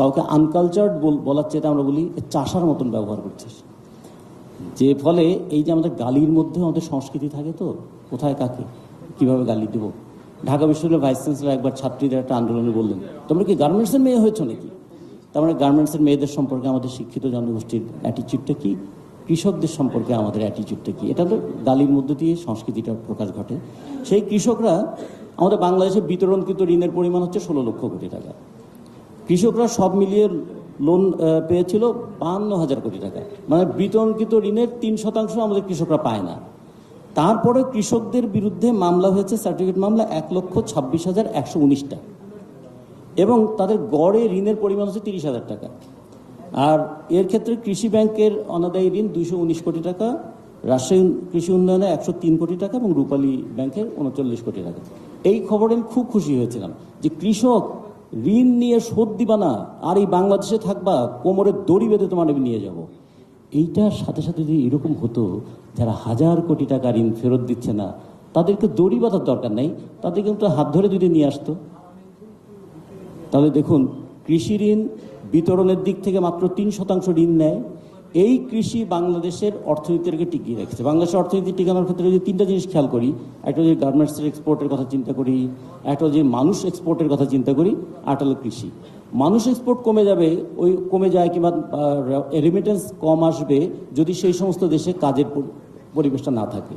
কাউকে আনকালচার্ড বলার চেয়ে আমরা বলি চাষার মতন ব্যবহার করছিস যে ফলে এই যে আমাদের গালির মধ্যে আমাদের সংস্কৃতি থাকে তো, কোথায় কাকে, কীভাবে গালি দেবো? ঢাকা বিশ্ববিদ্যালয়ের ভাইস চ্যান্সেলর একবার ছাত্রীদের একটা আন্দোলনে বললেন, তোমরা কি গার্মেন্টসের মেয়ে হয়েছো নাকি? তার মানে গার্মেন্টসের মেয়েদের সম্পর্কে আমাদের শিক্ষিত জনগোষ্ঠীর অ্যাটিচিউডটা কি? কৃষকদের সম্পর্কে আমাদের অ্যাটিচিউডটা কি? এটা তো গালির মধ্য দিয়ে সংস্কৃতিটার প্রকাশ ঘটে। সেই কৃষকরা আমাদের বাংলাদেশে বিতরণকৃত ঋণের পরিমাণ হচ্ছে ষোলো লক্ষ কোটি টাকা। কৃষকরা সব মিলিয়ে লোন পেয়েছিল বাহান্ন হাজার কোটি টাকা। মানে বিতর্কিত ঋণের তিন শতাংশ আমাদের কৃষকরা পায় না। তারপরে কৃষকদের বিরুদ্ধে মামলা হয়েছে সার্টিফিকেট মামলা, এক লক্ষ ছাব্বিশ হাজার একশো উনিশটা এবং তাদের গড়ে ঋণের পরিমাণ হচ্ছে তিরিশ হাজার টাকা। আর এর ক্ষেত্রে কৃষি ব্যাংকের অনাদায়ী ঋণ দুইশো উনিশ কোটি টাকা, রাজশাহী কৃষি উন্নয়নে একশো তিন কোটি টাকা এবং রূপালী ব্যাংকের উনচল্লিশ কোটি টাকা। এই খবরে আমি খুব খুশি হয়েছিলাম যে কৃষক ঋণ নিয়ে শোধ দিবা না, আর এই বাংলাদেশে থাকবা, কোমরের দড়ি বেঁধে তোমার আমি নিয়ে যাব। এইটার সাথে সাথে যদি এরকম হতো, যারা হাজার কোটি টাকা ঋণ ফেরত দিচ্ছে না, তাদেরকে দড়ি বাঁধার দরকার নেই তাদের কিন্তু হাত ধরে যদি নিয়ে আসতো। তাহলে দেখুন, কৃষি ঋণ বিতরণের দিক থেকে মাত্র তিন শতাংশ ঋণ নেয় এই কৃষি বাংলাদেশের অর্থনীতিকে টিকিয়ে রেখেছে। বাংলাদেশের অর্থনীতি টিকানোর ক্ষেত্রে যদি তিনটা জিনিস খেয়াল করি, একটা যদি গার্মেন্টসের এক্সপোর্টের কথা চিন্তা করি, একটা যে মানুষ এক্সপোর্টের কথা চিন্তা করি, আর হলো কৃষি। মানুষ এক্সপোর্ট কমে যাবে, ওই কমে যায় কিংবা রেমিটেন্স কম আসবে যদি সেই সমস্ত দেশে কাজের পরিবেশটা না থাকে।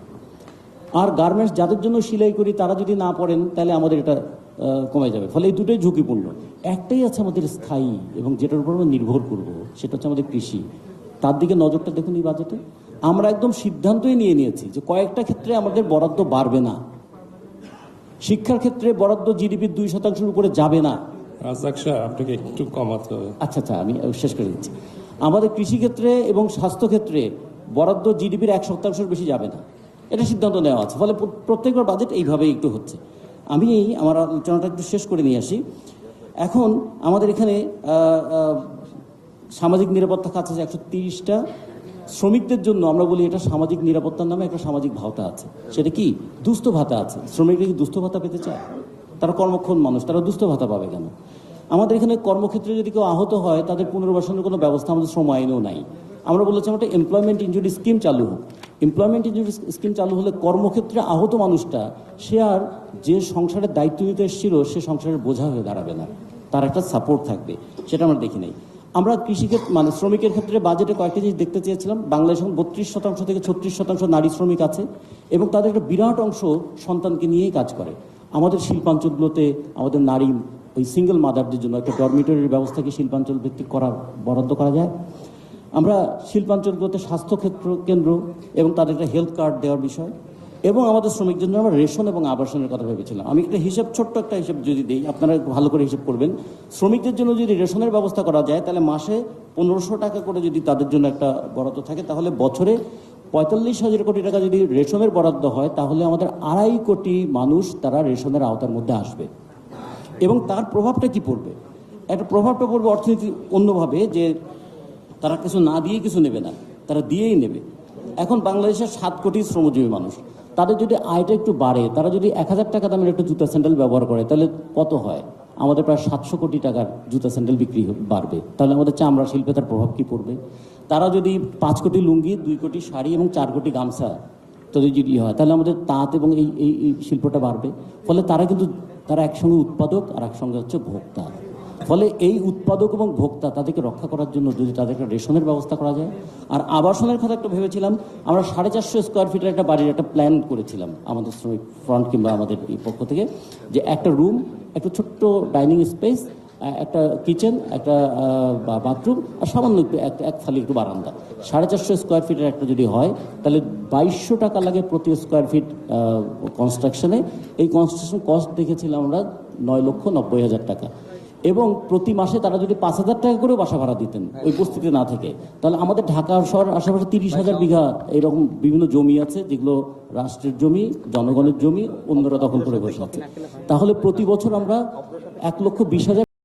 আর গার্মেন্টস যাদের জন্য সেলাই করি, তারা যদি না পড়েন, তাহলে আমাদের এটা কমে যাবে। ফলে এই দুটোই ঝুঁকিপূর্ণ। একটাই আছে আমাদের স্থায়ী এবং যেটার উপর আমরা নির্ভর করব, সেটা হচ্ছে আমাদের কৃষি। তার দিকে নজরটা দেখুন এই বাজেটে। আমরা একদম সিদ্ধান্তই নিয়ে নিয়েছি যে কয়েকটা ক্ষেত্রে আমাদের বরাদ্দ বাড়বে না। শিক্ষার ক্ষেত্রে বরাদ্দ জিডিপির দুই শতাংশের উপরে যাবে না। রাজাক সাহেব আপনাকে একটু কমাতে হবে। আচ্ছা আচ্ছা আমি শেষ করে দিচ্ছি। আমাদের কৃষিক্ষেত্রে এবং স্বাস্থ্যক্ষেত্রে বরাদ্দ জিডিপির এক শতাংশের বেশি যাবে না। এটা সিদ্ধান্ত নেওয়া আছে ফলে প্র- প্রত্যেকবার বাজেট এইভাবেই একটু হচ্ছে। আমি এই আমার আলোচনাটা একটু শেষ করে নিয়ে আসি। এখন আমাদের এখানে সামাজিক নিরাপত্তা খাত আছে একশো তিরিশটা। শ্রমিকদের জন্য আমরা বলি এটা সামাজিক নিরাপত্তার নামে একটা সামাজিক ভাতা আছে। সেটা কি? দুস্থ ভাতা আছে। শ্রমিকরা কি দুস্থ ভাতা পেতে চায়? তারা কর্মক্ষম মানুষ, তারা দুস্থ ভাতা পাবে কেন? আমাদের এখানে কর্মক্ষেত্রে যদি কেউ আহত হয়, তাদের পুনর্বাসনের কোনো ব্যবস্থা আমাদের শ্রম আইনেও নাই। আমরা বলেছিলাম একটা এমপ্লয়মেন্ট ইঞ্জুরি স্কিম চালু হোক। এমপ্লয়মেন্ট ইঞ্জুরি স্কিম চালু হলে কর্মক্ষেত্রে আহত মানুষটা, সে আর যে সংসারের দায়িত্ব নিতে এসেছিল, সে সংসারের বোঝা হয়ে দাঁড়াবে না। তার একটা সাপোর্ট থাকবে। সেটা আমরা দেখি নাই। আমরা কৃষিক্ষেত্রে মানে শ্রমিকের ক্ষেত্রে বাজেটে কয়েকটা জিনিস দেখতে চেয়েছিলাম। বাংলাদেশ এখন বত্রিশ শতাংশ থেকে ছত্রিশ শতাংশ নারী শ্রমিক আছে এবং তাদের একটা বিরাট অংশ সন্তানকে নিয়েই কাজ করে। আমাদের শিল্পাঞ্চলগুলোতে আমাদের নারী, ওই সিঙ্গেল মাদারদের জন্য একটা ডরমিটরির ব্যবস্থাকে শিল্পাঞ্চল ভিত্তিক করার, বরাদ্দ করা যায়? আমরা শিল্পাঞ্চলগুলোতে স্বাস্থ্য ক্ষেত্র কেন্দ্র এবং তাদের একটা হেলথ কার্ড দেওয়ার বিষয়। এবং আমাদের শ্রমিকদের জন্য আমরা রেশন এবং আবাসনের কথা ভেবেছিলাম। আমি একটা হিসাব, ছোট্ট একটা হিসাব যদি দিই, আপনারা ভালো করে হিসাব করবেন। শ্রমিকদের জন্য যদি রেশনের ব্যবস্থা করা যায়, তাহলে মাসে পনেরোশো টাকা করে যদি তাদের জন্য একটা বরাদ্দ থাকে, তাহলে বছরে পঁয়তাল্লিশ হাজার কোটি টাকা যদি রেশনের বরাদ্দ হয়, তাহলে আমাদের আড়াই কোটি মানুষ তারা রেশনের আওতার মধ্যে আসবে। এবং তার প্রভাবটা কি পড়বে? একটা প্রভাবটা পড়বে অর্থনীতি অন্যভাবে, যে তারা কিছু না দিয়ে কিছু নেবে না, তারা দিয়েই নেবে। এখন বাংলাদেশের সাত কোটি শ্রমজীবী মানুষ। তাদের যদি আয়টা একটু বাড়ে, তারা যদি এক হাজার টাকা দামের একটা জুতা স্যান্ডেল ব্যবহার করে, তাহলে কত হয়? আমাদের প্রায় সাতশো কোটি টাকার জুতা স্যান্ডেল বিক্রি বাড়বে। তাহলে আমাদের চামড়া শিল্পে তার প্রভাব কি পড়বে? তারা যদি পাঁচ কোটি লুঙ্গি, দুই কোটি শাড়ি এবং চার কোটি গামছা তাদের যদি হয়, তাহলে আমাদের তাঁত এবং এই এই শিল্পটা বাড়বে। ফলে তারা কিন্তু, তারা একসঙ্গে উৎপাদক আর একসঙ্গে হচ্ছে ভোক্তা। ফলে এই উৎপাদক এবং ভোক্তা তাদেরকে রক্ষা করার জন্য যদি তাদেরকে রেশনের ব্যবস্থা করা যায়। আর আবাসনের কথা একটা ভেবেছিলাম, আমরা সাড়ে চারশো স্কোয়ার ফিটের একটা বাড়ির একটা প্ল্যান করেছিলাম আমাদের শ্রমিক ফ্রন্ট কিংবা আমাদের এই পক্ষ থেকে, যে একটা রুম একটা ছোট্ট ডাইনিং স্পেস একটা কিচেন একটা বাথরুম আর সামান্য একটু এক এক ফালি একটু বারান্দা। সাড়ে চারশো স্কোয়ার ফিটের একটা যদি হয়, তাহলে বাইশশো টাকা লাগে প্রতি স্কোয়ার ফিট কনস্ট্রাকশনে এই কনস্ট্রাকশন কস্ট দেখেছিলাম আমরা নয় লক্ষ নব্বই হাজার টাকা। এবং প্রতি মাসে তারা যদি পাঁচ হাজার টাকা করেও বাসা ভাড়া দিতেন, ওই বস্তিতে না থেকে। তাহলে আমাদের ঢাকা শহর আশেপাশে তিরিশ হাজার বিঘা এরকম বিভিন্ন জমি আছে, যেগুলো রাষ্ট্রের জমি, জনগণের জমি, অন্যরা দখল করে বসে আছে। তাহলে প্রতি বছর আমরা এক লক্ষ বিশ হাজার